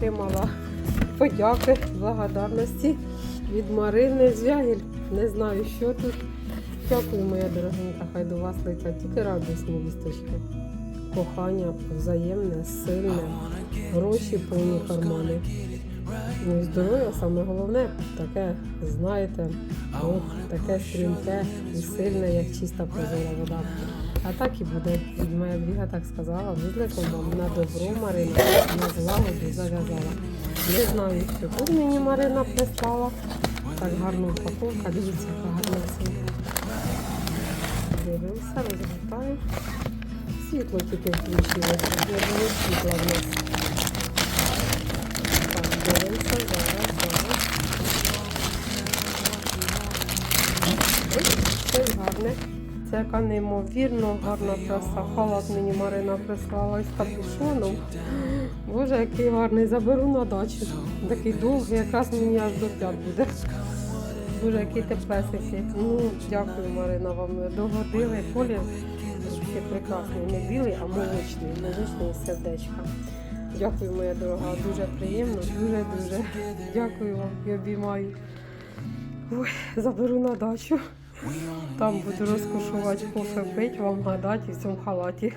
Отримала подяки, благодарності від Марини Звягіль. Не знаю, що тут. Дякую, моя дорогенька, хай до вас летять тільки радісні вісточки. Кохання взаємне, сильне, гроші повні кармани. Ну і здоров'я саме головне, таке, знаєте, ох, таке стрімке і сильне, як чиста прозора вода. А так і буде. Моя двіга так сказала, візликом вам на добро Марина, на злагоду зав'язала. Не знаю, що тут мені Марина прислала. Так гарно упаковка, дивіться, яка гарна сумка. Дивимося, розгортаю. Світло тільки включилося, не було світла в нас. Так, дивимося, зараз, зараз. Ой, щось гарне. Це яка неймовірно гарна краса. Халат мені Марина прислала із капюшоном. Боже, який гарний. Заберу на дачу. Такий довгий, якраз мені аж до п'ят буде. Боже, який теплесикий. Ну, дякую, Марина, вам догодили. Колір ще прекрасний. Не білий, а молочний. Молочний сердечка. Дякую, моя дорога. Дуже приємно, дуже-дуже. Дякую вам і обіймаю. Ой, заберу на дачу. Там буду розкошувати кофе пить, вам гадати в цьому халаті.